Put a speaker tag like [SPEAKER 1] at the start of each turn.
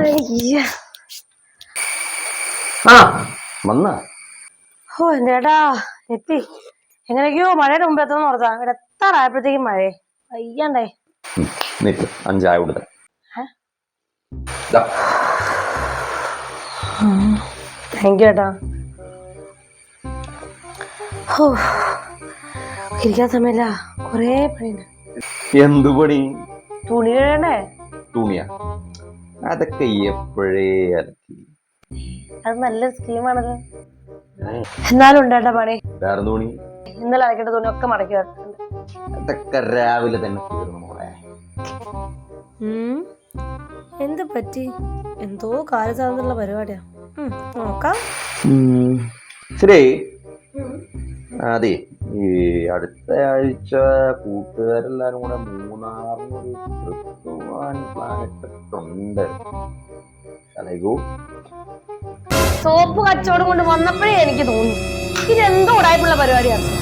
[SPEAKER 1] അയ്യ.
[SPEAKER 2] ആ വന്ന.
[SPEAKER 1] ഓ എന്തേട്ടാ എത്തി. എങ്ങനെയൊക്കെയോ മഴയുടെ മുമ്പ് എത്തുന്ന ഓർത്താ ഇവിടെ എത്താറായപ്പോഴത്തേക്കും മഴയെ അയ്യണ്ടേ
[SPEAKER 2] നിക്ക്. അഞ്ചായ കൊടുത്ത?
[SPEAKER 1] താങ്ക് യു ഏട്ടാ. ഹോ. ഇരിക്കാൻ സമയമില്ല. കൊറേ പണിയുണ്ട്.
[SPEAKER 2] എന്തു പണി?
[SPEAKER 1] തുണി കഴുകണ്ടേ?
[SPEAKER 2] തുണിയാ? അതൊക്കെ എപ്പോഴേ അലക്കി?
[SPEAKER 1] അത് നല്ലൊരു സ്കീമാണല്ലോ എന്നാലും ഉണ്ട് പണി.
[SPEAKER 2] വേറെ തുണി
[SPEAKER 1] ഇന്നലെ അലക്കേണ്ട തുണി ഒക്കെ മടക്കി വെക്കുന്നുണ്ട്
[SPEAKER 2] അതൊക്കെ രാവിലെ തന്നെ തീർന്നു മോളെ.
[SPEAKER 1] എന്ത് പറ്റി? എന്തോ കാര്യസാധനമുള്ള പരിപാടിയാ. നോക്കാം.
[SPEAKER 2] ശരി. അതെ ഈ അടുത്ത ആഴ്ച കൂട്ടുകാരെല്ലാരും കൂടെ മൂന്നാറിനൊരു ട്രിപ്പ് പോവാൻ പ്ലാൻ ഇട്ടിട്ടുണ്ട്.
[SPEAKER 1] സോപ്പ് കച്ചവടം കൊണ്ട് വന്നപ്പോഴേ എനിക്ക് തോന്നി. ഇതെന്തോ ഉടായ്പുള്ള പരിപാടിയാണ്.